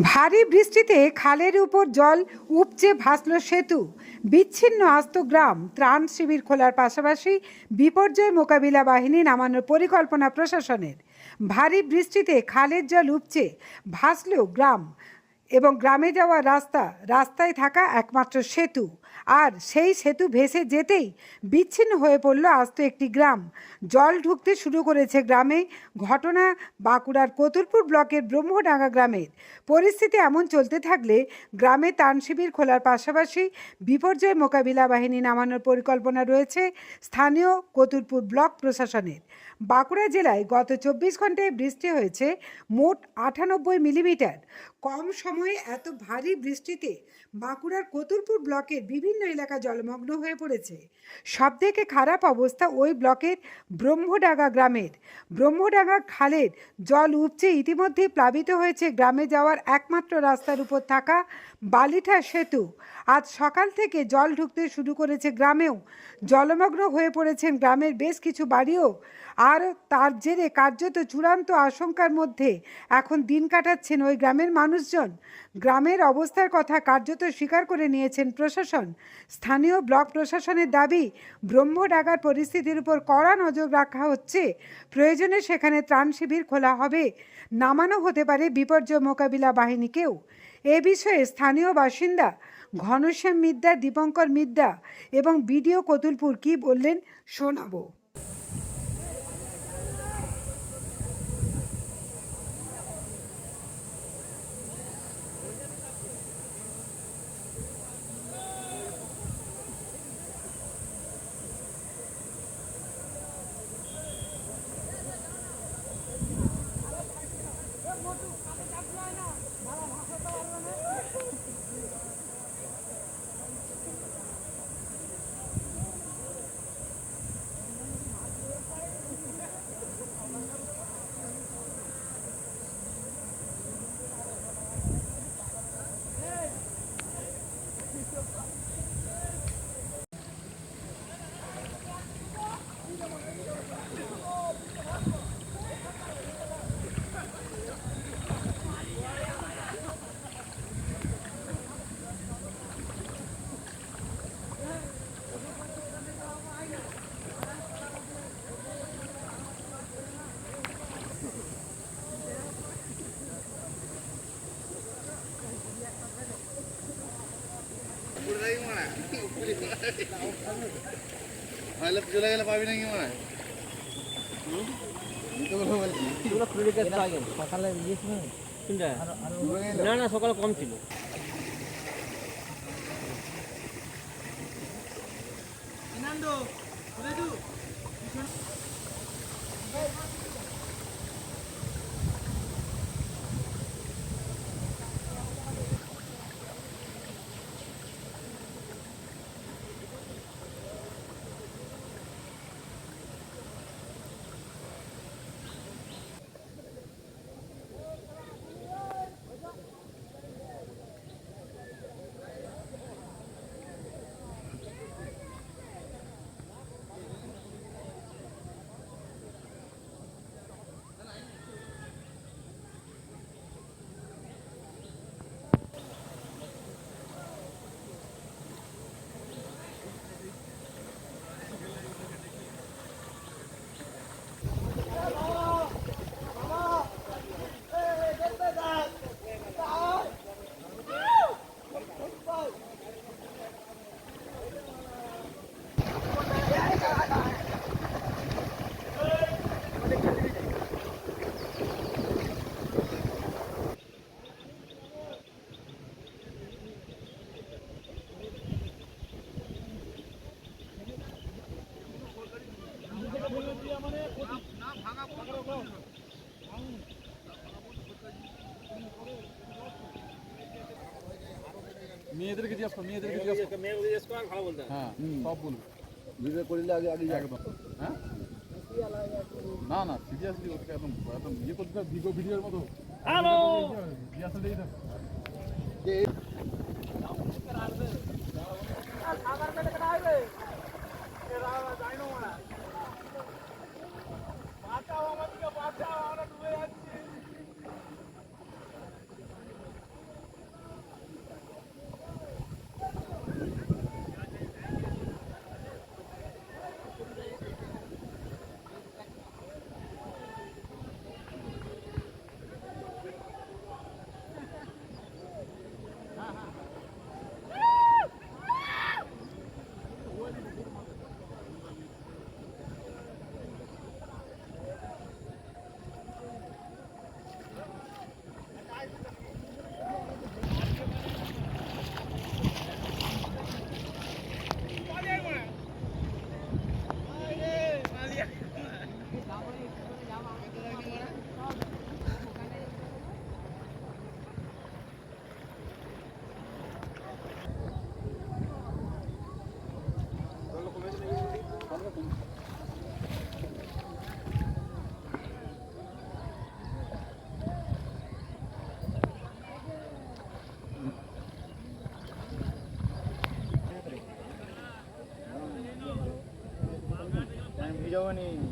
ভারী বৃষ্টিতে খালের উপর জল উপচে ভাসল সেতু। বিচ্ছিন্ন আস্ত গ্রাম, ত্রাণ শিবির খোলার পাশাপাশি বিপর্যয় মোকাবিলা বাহিনী নামানোর পরিকল্পনা প্রশাসনের। ভারী বৃষ্টিতে খালের জল উপচে ভাসল গ্রাম এবং গ্রামে যাওয়ার রাস্তা, রাস্তায় থাকা একমাত্র সেতু। আর সেই সেতু ভেসে যেতেই বিচ্ছিন্ন হয়ে পড়ল আস্ত একটি গ্রাম। জল ঢুকতে শুরু করেছে গ্রামে ঘটনা বাঁকুড়ার কতুলপুর ব্লকের ব্রহ্মডাঙ্গা গ্রামের। পরিস্থিতি এমন চলতে থাকলে গ্রামে ত্রাণ শিবির খোলার পাশাপাশি বিপর্যয় মোকাবিলা বাহিনী নামানোর পরিকল্পনা রয়েছে স্থানীয় কতুলপুর ব্লক প্রশাসনের। বাঁকুড়া জেলায় গত চব্বিশ ঘন্টায় বৃষ্টি হয়েছে মোট আটানব্বই মিলিমিটার। কম সময়ে এত ভারী বৃষ্টিতে বাঁকুড়ার কতুলপুর ব্লকের বিভিন্ন এলাকা জলমগ্ন হয়ে পড়েছে। সবথেকে খারাপ অবস্থা ওই ব্লকের ব্রহ্মডাঙ্গা গ্রামের। ব্রহ্মডাঙ্গা খালের জল উপচে ইতিমধ্যেই প্লাবিত হয়েছে গ্রামে যাওয়ার একমাত্র রাস্তার উপর থাকা বালিঠা সেতু। আজ সকাল থেকে জল ঢুকতে শুরু করেছে গ্রামেও। জলমগ্ন হয়ে পড়েছেন গ্রামের বেশ কিছু বাড়িও। আর তার জেরে কার্যত চূড়ান্ত আশঙ্কার মধ্যে এখন দিন কাটাচ্ছেন ওই গ্রামের মানুষজন। গ্রামের অবস্থার কথা কার্যত স্বীকার করে নিয়েছেন প্রশাসন। স্থানীয় ব্লক প্রশাসনের দাবি ব্রহ্মডাগার পরিস্থিতির উপর কড়া নজর রাখা হচ্ছে। প্রয়োজনে সেখানে ত্রাণ শিবির খোলা হবে। নামানো হতে পারে বিপর্যয় মোকাবিলা বাহিনীকেও। এ বিষয়ে স্থানীয় বাসিন্দা ঘনশ্যাম মিদ্যা, দীপঙ্কর মিদ্যা এবং বিডিও কতুলপুর কি বললেন শোনাবো। তাহলে চলে গেলে পাবি নাকি মনে হয়? সকালে না না সকালে কম ছিল। মেয়েদেরকে জিজ্ঞাসা কর মেয়েদেরকে জিজ্ঞাসা কর। মেয়ে জিজ্ঞেস কর ভালো বলতে হ্যাঁ সব বলবে। ভিডিও করলে আগে আগে একদম। হ্যাঁ? না না সিরিয়াসলি ওকে একদম একদম ইয়ে করতে ভিডিও ভিডিওর মতো। হ্যালো জিজ্ঞাসা দিয়ে দাও আবার 就问你，你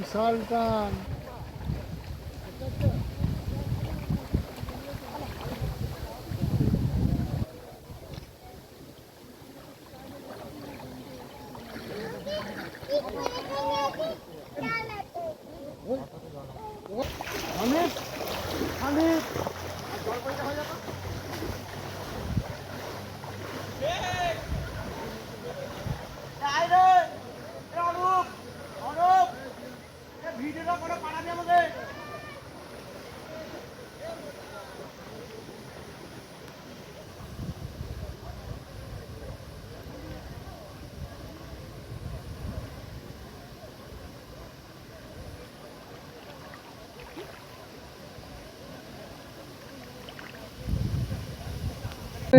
বিশাল টান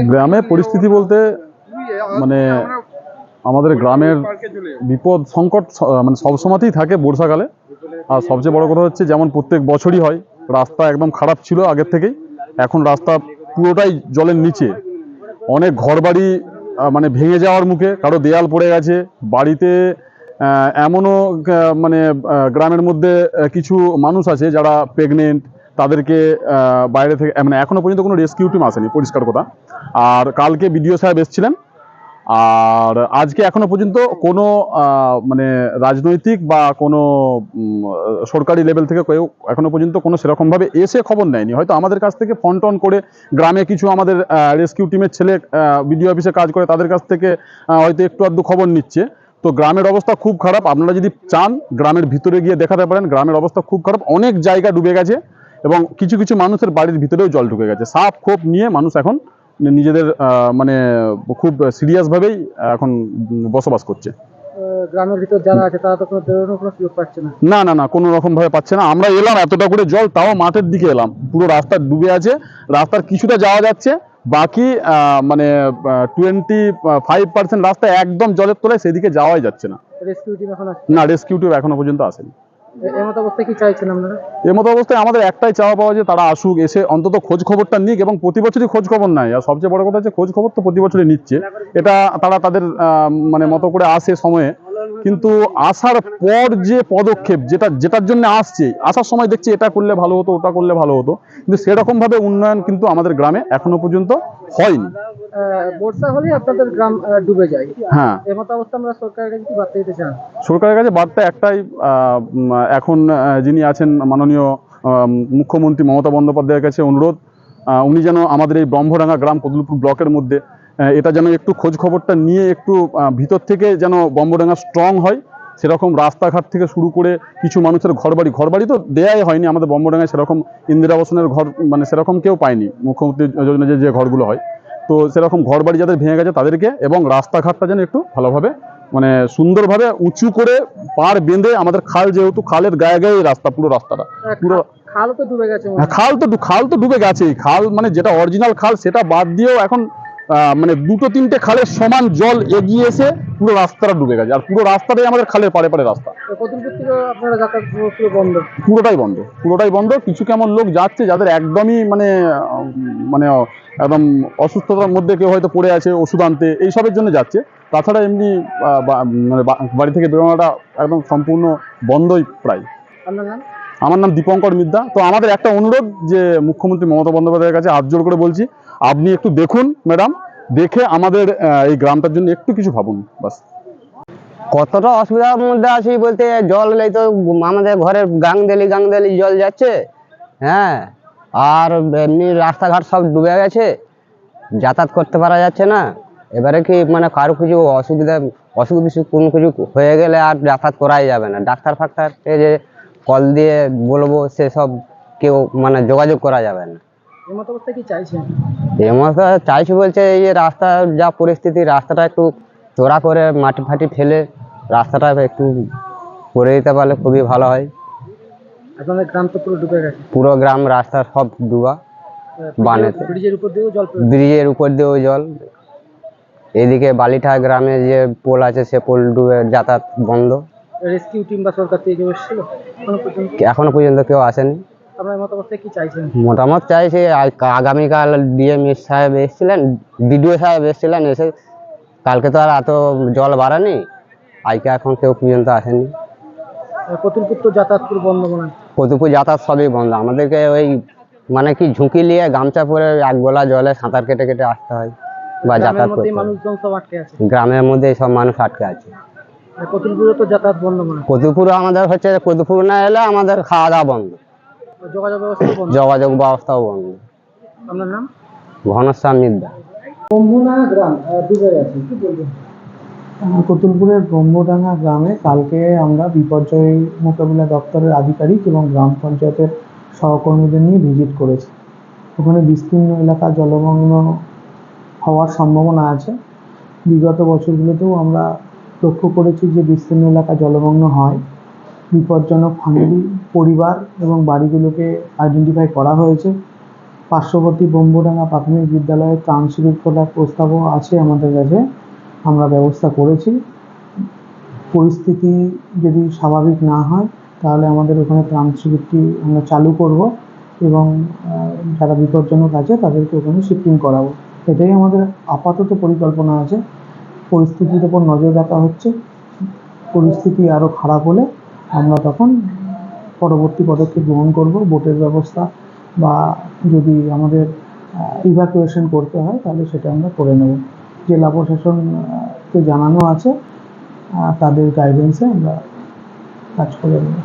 গ্রামে পরিস্থিতি বলতে মানে আমাদের গ্রামের বিপদ সংকট মানে সবসময়তেই থাকে বর্ষাকালে। আর সবচেয়ে বড় কথা হচ্ছে যেমন প্রত্যেক বছরই হয় রাস্তা একদম খারাপ ছিল আগের থেকেই। এখন রাস্তা পুরোটাই জলের নিচে। অনেক ঘরবাড়ি মানে ভেঙে যাওয়ার মুখে কারও দেয়াল পড়ে গেছে। বাড়িতে এমনও মানে গ্রামের মধ্যে কিছু মানুষ আছে যারা প্রেগনেন্ট তাদেরকে বাইরে থেকে মানে এখনও পর্যন্ত কোনো রেস্কিউ টিম আসেনি পরিষ্কার কথা। আর কালকে বিডিও সাহেব এসেছিলেন। আর আজকে এখনও পর্যন্ত কোনো মানে রাজনৈতিক বা কোনো সরকারি লেভেল থেকে কেউ এখনও পর্যন্ত কোনো সেরকমভাবে এসে খবর নেয়নি। হয়তো আমাদের কাছ থেকে ফোন টন করে গ্রামে কিছু আমাদের রেস্কিউ টিমের ছেলে বিডিও অফিসে কাজ করে তাদের কাছ থেকে হয়তো একটু আধটু খবর নিচ্ছে। তো গ্রামের অবস্থা খুব খারাপ। আপনারা যদি চান গ্রামের ভিতরে গিয়ে দেখাতে পারেন, গ্রামের অবস্থা খুব খারাপ। অনেক জায়গা ডুবে গেছে এবং কিছু কিছু মানুষের বাড়ির ভিতরেও জল ঢুকে গেছে। সাপ খোপ নিয়ে মানুষ এখন নিজেদের মানে খুব সিরিয়াসভাবেই এখন বসবাস করছে। গ্রামের ভিতর যারা আছে তারা তো কোনো বেরোনোর কোনো সুযোগ পাচ্ছে না। না না না কোনো রকম ভাবে পাচ্ছে না। আমরা এলাম এতটা করে জল তাও মাঠের দিকে এলাম। পুরো রাস্তা ডুবে আছে। রাস্তার কিছুটা যাওয়া যাচ্ছে। বাকি মানে টোয়েন্টি ফাইভ পার্সেন্ট রাস্তা একদম জলের তলায় সেদিকে যাওয়াই যাচ্ছে না। রেস্কিউ টিম এখন না রেস্কিউ টিম এখনও পর্যন্ত আসেনি। এমত অবস্থায় আমাদের একটাই চাওয়া পাওয়া যে তারা আসুক, এসে অন্তত খোঁজ খবরটা নিক এবং প্রতি বছরই খোঁজ খবর নেয়। আর সবচেয়ে বড় কথা হচ্ছে খোঁজ খবর তো প্রতি বছরই নিচ্ছে। এটা তারা তাদের মানে মতো করে আসে সময়ে। কিন্তু আসার পর যে পদক্ষেপ যেটা যেটার জন্য আসছে আসার সময় দেখছি এটা করলে ভালো হতো ওটা করলে ভালো হতো কিন্তু সেরকম ভাবে উন্নয়ন কিন্তু আমাদের গ্রামে এখনও পর্যন্ত হয়নি। বর্ষা হলে আপনাদের গ্রাম ডুবে যায়। হ্যাঁ। এমত অবস্থা আমরা সরকারের কাছে বার্তা দিতে চান? সরকারের কাছে বার্তা একটাই আহ, এখন যিনি আছেন মাননীয় মুখ্যমন্ত্রী মমতা বন্দ্যোপাধ্যায়ের কাছে অনুরোধ আহ, উনি যেন আমাদের এই ব্রহ্মডাঙ্গা গ্রাম কদলপুর ব্লকের মধ্যে এটা যেন একটু খোঁজ খবরটা নিয়ে একটু ভিতর থেকে যেন ব্রহ্মডাঙ্গা স্ট্রং হয় সেরকম রাস্তাঘাট থেকে শুরু করে কিছু মানুষের ঘরবাড়ি ঘরবাড়ি তো দেয়াই হয়নি আমাদের বম্বডাঙ্গায় সেরকম ইন্দিরা আবাসনের ঘর মানে সেরকম কেউ পায়নি মুখ্যমন্ত্রী যোজনা যে যে ঘরগুলো হয়। তো সেরকম ঘরবাড়ি যাদের ভেঙে গেছে তাদেরকে এবং রাস্তাঘাটটা যেন একটু ভালোভাবে মানে সুন্দরভাবে উঁচু করে পার বেঁধে আমাদের খাল যেহেতু খালের গায়ে গায়ে রাস্তা পুরো রাস্তাটা। পুরো খাল তো ডুবে গেছে হ্যাঁ, খাল তো খাল তো ডুবে গেছেই খাল মানে যেটা অরিজিনাল খাল সেটা বাদ দিয়েও এখন মানে দুটো তিনটে খালের সমান জল এগিয়ে এসে পুরো রাস্তাটা ডুবে গেছে। আর পুরো রাস্তাটাই আমাদের খালের পারে রাস্তা। পুরো বন্ধ? পুরোটাই বন্ধ পুরোটাই বন্ধ। কিছু কেমন লোক যাচ্ছে যাদের একদমই মানে মানে একদম অসুস্থতার মধ্যে কেউ হয়তো পড়ে আছে ওষুধ আনতে এইসবের জন্য যাচ্ছে। তাছাড়া এমনি মানে বাড়ি থেকে বেরোনোটা একদম সম্পূর্ণ বন্ধই প্রায়। আপনার নাম? আমার নাম দীপঙ্কর মিদ্যা তো আমাদের একটা অনুরোধ যে মুখ্যমন্ত্রী মমতা বন্দ্যোপাধ্যায়ের কাছে হাত করে বলছি, আপনি একটু দেখুন ম্যাডাম, দেখে আমাদের এই গ্রামটার জন্য একটু কিছু ভাবুন, বাস। কতটা অসুবিধার মধ্যে আছি বলতে জল এলেই তো, আমাদের ঘরের গাংদেলি গাংদেলি জল যাচ্ছে হ্যাঁ আর এমনি রাস্তাঘাট সব ডুবে গেছে, যাতায়াত করতে পারা যাচ্ছে না, এবারে কি মানে কারও কিছু অসুবিধা, অসুখ বিসুখ কোনো কিছু হয়ে গেলে আর যাতায়াত করাই যাবে না, ডাক্তার ফাক্তার যে কল দিয়ে বলব সেসব কেউ মানে যোগাযোগ করা যাবে না। এই মতো অবস্থা কি চাইছেন? এমন চাইছি বলছে এই রাস্তা যা পরিস্থিতি রাস্তাটা একটু চোরা করে মাটি ফাটি ফেলে রাস্তাটা একটু করে দিতে পারলে খুবই ভালো হয়। আপনাদের গ্রাম তো পুরো ডুবে গেছে। পুরো গ্রাম রাস্তা সব ডুবা বানেতে ব্রিজের উপর দিয়েও জল ব্রিজের উপর দিয়েও জল। এদিকে বালিঠা গ্রামে যে পোল আছে সে পোল ডুবে যাতায়াত বন্ধ। রেস্কিউ টিম বা সরকার থেকে কেউ এসেছিল? এখনও পর্যন্ত? এখনও পর্যন্ত কেউ আসেনি। আপনার মতো কি চাইছেন? মতামত চাইছি আ- আগামীকাল ডিএম সাহেব এসেছিলেন বিডিও সাহেব এসেছিলেন এসে কালকে তো আর এত জল বাড়ানি আজকে এখন কেউ পর্যন্ত আসেনি। কতুপুর যাতায়াত সবই বন্ধ। আমাদেরকে ওই মানে কি ঝুঁকি নিয়ে গামছা পরে এক গোলা জলে সাঁতার কেটে কেটে আসতে হয় বা গ্রামের যাতায়াত করতে মধ্যেই হয়। মানুষজন সব আটকে আছে। গ্রামের মধ্যে সব মানুষ আটকে আছে। কতুলপুরে তো যাতায়াত বন্ধ মনে আমাদের হচ্ছে কতুপুর না এলে আমাদের খাওয়া দাওয়া বন্ধ যোগাযোগ ব্যবস্থা বন্ধ। যোগাযোগ ব্যবস্থাও বন্ধ। আপনার নাম? ঘনশ্যাম মিদ্যা কম্বুনা গ্রাম ডুবে গেছে কি বলবেন? কতুলপুরের ব্রহ্মডাঙ্গা গ্রামে কালকে আমরা বিপর্যয় মোকাবিলা দপ্তরের আধিকারিক এবং গ্রাম পঞ্চায়েতের সহকর্মীদের নিয়ে ভিজিট করেছি। ওখানে বিস্তীর্ণ এলাকা জলমগ্ন হওয়ার সম্ভাবনা আছে। বিগত বছরগুলোতেও আমরা লক্ষ্য করেছি যে বিস্তীর্ণ এলাকা জলমগ্ন হয়। বিপজ্জনক ফ্যামিলি পরিবার এবং বাড়িগুলোকে আইডেন্টিফাই করা হয়েছে। পার্শ্ববর্তী ব্রহ্মডাঙ্গা প্রাথমিক বিদ্যালয়ে ত্রাণ শিবির খোলার প্রস্তাবও আছে আমাদের কাছে। আমরা ব্যবস্থা করেছি। পরিস্থিতি যদি স্বাভাবিক না হয়, তাহলে আমাদের ওখানে ত্রাণ শিবিরটি আমরা চালু করব এবং যারা বিপজ্জনক আছে তাদেরকে ওখানে শিফটিং করাবো। এটাই আমাদের আপাতত পরিকল্পনা আছে। পরিস্থিতির ওপর নজর রাখা হচ্ছে। পরিস্থিতি আরও খারাপ হলে আমরা তখন পরবর্তী পদক্ষেপ গ্রহণ করব। বোটের ব্যবস্থা বা যদি আমাদের ইভ্যাকুয়েশন করতে হয়, তাহলে সেটা আমরা করে নেব। জেলা প্রশাসনকে জানানো আছে তাদের গাইডেন্সে আমরা কাজ করে নেব।